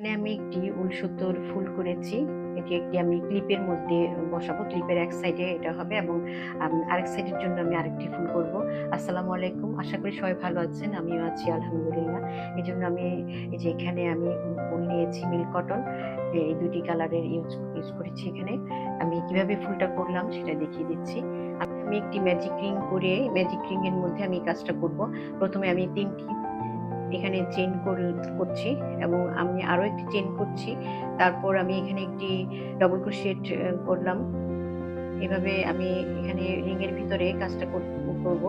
এখানে আমি একটি উল সুতোর ফুল করেছি। এটি একটি আমি ক্লিপের মধ্যে বসাবো। ক্লিপের এক সাইডে এটা হবে এবং আরেক সাইডের জন্য আমি আরেকটি ফুল করব। আসসালামু আলাইকুম। আশা করি সবাই ভালো আছেন। আমিও আছি, আলহামদুলিল্লাহ। এই জন্য আমি এই যে এখানে আমি উল নিয়েছি, মিল্ক কটন। এই দুটি কালারের ইউজ ইউজ করেছি এখানে। আমি কীভাবে ফুলটা করলাম সেটা দেখিয়ে দিচ্ছি। আমি একটি ম্যাজিক রিং করে, ম্যাজিক রিং এর মধ্যে আমি কাজটা করব। প্রথমে আমি তিনটি এখানে চেন করছি এবং আমি আরও একটি চেন করছি। তারপর আমি এখানে একটি ডবল ক্রোশেট করলাম। এভাবে আমি এখানে রিংয়ের ভিতরে কাজটা করব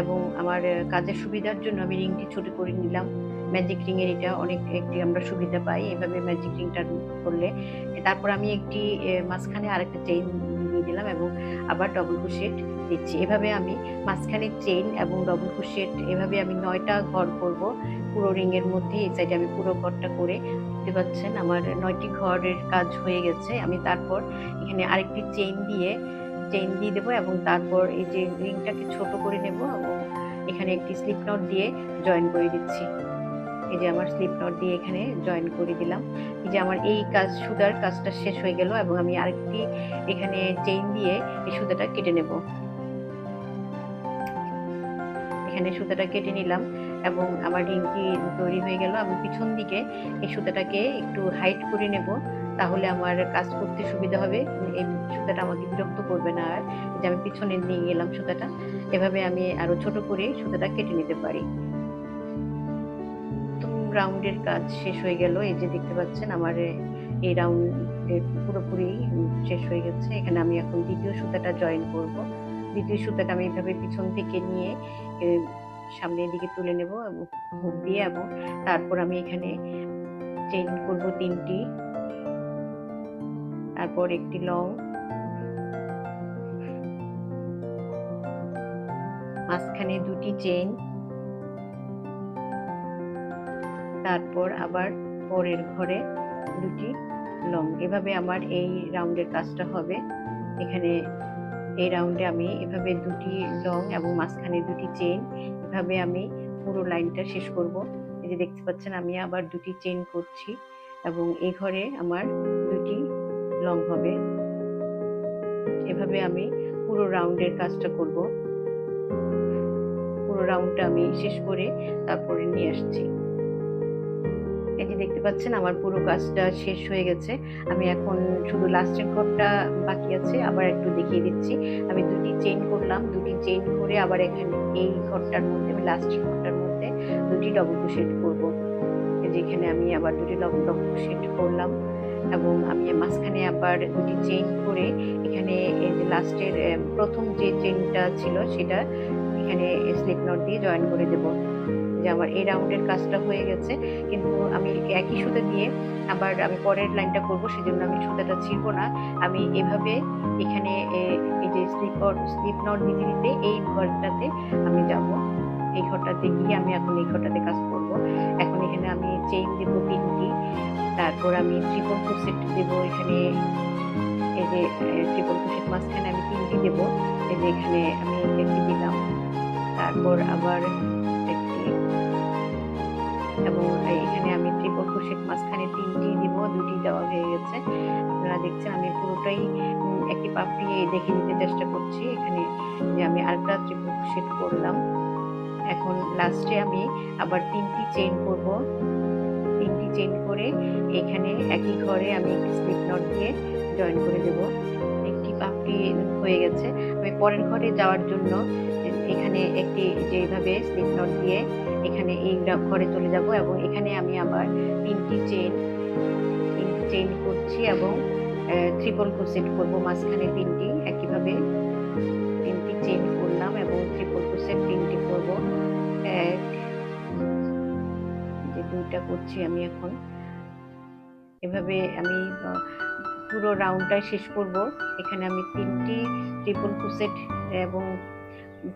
এবং আমার কাজের সুবিধার জন্য আমি রিংটি ছোট করে নিলাম। ম্যাজিক রিংয়ের এটা অনেক একটি আমরা সুবিধা পাই এভাবে ম্যাজিক রিংটা করলে। তারপর আমি একটি মাঝখানে আরেকটা চেইন দিয়ে দিলাম এবং আবার ডবল ক্রোশেট দিচ্ছি এভাবে আমি মাঝখানে চেইন এবং ডবল ক্রোশেট এভাবে আমি নয়টা ঘর করব। পুরো রিং এর মধ্যে, এই সাইডে আমি পুরো ঘরটা করে, দেখতে পাচ্ছেন আমার নয়টি ঘরের কাজ হয়ে গেছে। আমি তারপর এখানে আরেকটি চেইন দিয়ে চেইন দিয়ে দেবো এবং তারপর এই যে রিংটাকে ছোট করে নেব এবং এখানে একটি স্লিপ নট দিয়ে জয়েন করে দিচ্ছি। এই যে আমার স্লিপ নট দিয়ে এখানে জয়েন করে দিলাম। এই যে আমার এই কাজ, সুতার কাজটা শেষ হয়ে গেল এবং আমি আরেকটি এখানে চেইন দিয়ে এই সুতাটা কেটে নেব। এখানে সুতাটা কেটে নিলাম। এবং আমার রিংটি তৈরি হয়ে গেল। আমি পিছন দিকে এই সুতাটাকে একটু হাইট করে নেব। তাহলে আমার কাজ করতে সুবিধা হবে। এই সুতাটা আমাকে বিরক্ত করবে না আর। যে আমি পিছনে নিয়ে গেলাম সুতাটা, এভাবে আমি আরও ছোট করে সুতাটা কেটে নিতে পারি। রাউন্ডের কাজ শেষ হয়ে গেল। এই যে দেখতে পাচ্ছেন, আমার এই রাউন্ডের পুরোপুরি শেষ হয়ে গেছে। এখানে আমি এখন দ্বিতীয় সুতাটা জয়েন করব। দ্বিতীয় সুতাটা আমি এইভাবে পিছন থেকে নিয়ে সামনের দিকে তুলে নেব এবং হুক দিয়ে এবং তারপর আমি এখানে চেইন করব তিনটি। তারপর একটি লং। মাঝখানে দুটি চেইন। তারপর আবার পরের ঘরে দুটি লং। এভাবে আমার এই রাউন্ডের কাজটা হবে। এখানে এই রাউন্ডে আমি এভাবে দুটি লং এবং মাঝখানে দুটি চেইন এভাবে আমি পুরো লাইনটা শেষ করব। এই যে দেখতে পাচ্ছেন, আমি আবার দুটি চেইন করছি এবং এই ঘরে আমার দুটি লং হবে। এভাবে আমি পুরো রাউন্ডের কাজটা করব। পুরো রাউন্ডটা আমি শেষ করে তারপরে নিয়ে আসছি। দেখতে পাচ্ছেন, আমার পুরো কাজটা শেষ হয়ে গেছে। আমি এখন শুধু লাস্টের ঘরটা বাকি আছে, আবার একটু দেখিয়ে দিচ্ছি। আমি দুটি চেইন করলাম, দুটি চেইন করে আবার এখানে এই ঘরটার মধ্যে, আমি লাস্টের ঘরটার মধ্যে দুটি ডবল ক্রোশেট করব। যেখানে আমি আবার দুটি ডবল ক্রোশেট করলাম এবং আমি মাঝখানে আবার দুটি চেইন করে এখানে লাস্টের প্রথম যে চেইনটা ছিল সেটা এখানে স্লিপ নট দিয়ে জয়েন করে দেবো। যে আমার এই রাউন্ডের কাজটা হয়ে গেছে। কিন্তু আমি একই সুতা দিয়ে আবার আমি পরের লাইনটা করব, সেজন্য আমি সুতাটা ছিড়বো না। আমি এভাবে এখানে এই যে স্লিপ স্লিপ নট দিতে দিতে এই ঘরটাতে আমি যাব। এই ঘরটাতে গিয়ে আমি এখন এই ঘরটাতে কাজ করব। এখন এখানে আমি চেইন দেবো তিনটি। তারপর আমি ট্রিপল ক্রোশেট দেব এখানে। এই যে ট্রিপল ক্রোশেট মাঝখানে আমি তিনটি দেবো। এই যে এখানে আমি একটি দিলাম। তারপর আবার এবং এখানে আমি ট্রিপল ক্রোশেট মাঝখানে তিনটি দিব, দুটি দেওয়া হয়ে গেছে। আপনারা দেখছেন আমি পুরোটাই একটি পাপড়ি দেখে নিতে চেষ্টা করছি। এখানে যে আমি আরেকটা ট্রিপল ক্রোশেট করলাম। এখন লাস্টে আমি আবার তিনটি চেইন করব। তিনটি চেইন করে এখানে একই ঘরে আমি একটি স্লিপ নট দিয়ে জয়েন করে দেব। একটি পাপড়ি হয়ে গেছে। আমি পরের ঘরে যাওয়ার জন্য এখানে একটি যেভাবে স্লিপ নট দিয়ে এখানে এই ঘরে চলে যাব এবং এখানে আমি আবার তিনটি চেন তিনটি চেন করছি এবং ট্রিপল ক্রোশেট করব। মাঝখানে তিনটি, একইভাবে তিনটি চেন করলাম এবং ট্রিপল ক্রোশেট তিনটি করব। এক যে দুইটা করছি আমি এখন। এভাবে আমি পুরো রাউন্ডটাই শেষ করব। এখানে আমি তিনটি ট্রিপল ক্রোশেট এবং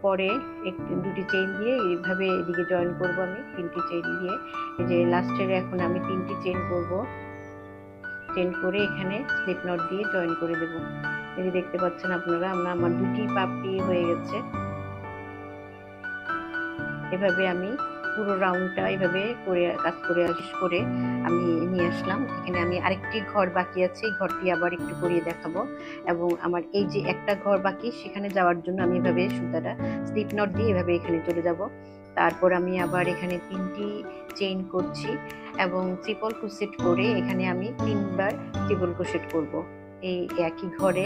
পরে একটি, দুটি চেইন দিয়ে এইভাবে এদিকে জয়েন করব আমি, তিনটি চেইন দিয়ে। এই যে লাস্টের এখন আমি তিনটি চেইন করব। চেইন করে এখানে স্লিপ নট দিয়ে জয়েন করে দেব। এই দেখতে পাচ্ছেন আপনারা, আমরা আমার দুটি পাপড়ি হয়ে গেছে। এভাবে আমি পুরো রাউন্ডটা এইভাবে করে, কাজ করে শেষ করে আমি নিয়ে আসলাম। এখানে আমি আরেকটি ঘর বাকি আছে ঘরটি আবার একটু করিয়ে দেখাবো। এবং আমার এই যে একটা ঘর বাকি, সেখানে যাওয়ার জন্য আমি এভাবে সুতাটা স্লিপ নট দিয়ে এভাবে এখানে চলে যাব। তারপর আমি আবার এখানে তিনটি চেইন করছি এবং ট্রিপল ক্রোশেট করে এখানে আমি তিনবার ট্রিপল ক্রোশেট করব। এই একই ঘরে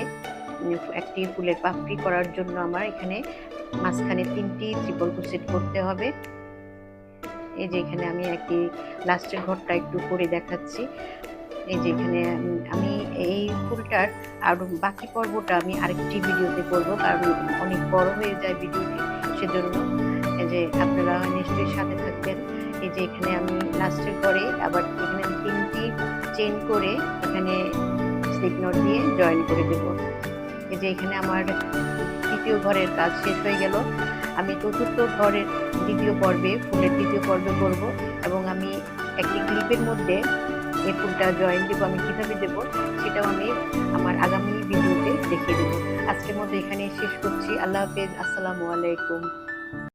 একটি ফুলের পাপড়ি করার জন্য আমার এখানে মাঝখানে তিনটি ট্রিপল ক্রোশেট করতে হবে। এই যে এখানে আমি একটি লাস্টের ঘরটা একটু করে দেখাচ্ছি। এই যে এখানে আমি এই ফুলটার আর বাকি পর্বটা আমি আরেকটি ভিডিওতে করব, কারণ অনেক বড় হয়ে যায় ভিডিওটি, সেজন্য এই যে আপনারা নিশ্চয়ই সাথে থাকবেন। এই যে এখানে আমি লাস্টের পরে আবার এখানে তিনটি চেন করে এখানে স্লিপ দিয়ে জয়েন করে দেব। এই যে এখানে আমার তৃতীয় ঘরের কাজ শেষ হয়ে গেল। আমি চতুর্থ ঘরের দ্বিতীয় পর্বে, ফুলের দ্বিতীয় পর্বে করব এবং আমি একটি ক্লিপের মধ্যে এই ফুলটা জয়েন দেবো, আমি কীভাবে দেবো সেটাও আমি আমার আগামী ভিডিওতে দেখিয়ে দেবো। আজকের মধ্যে এখানে শেষ করছি। আল্লাহ হাফেজ। আসসালামু আলাইকুম।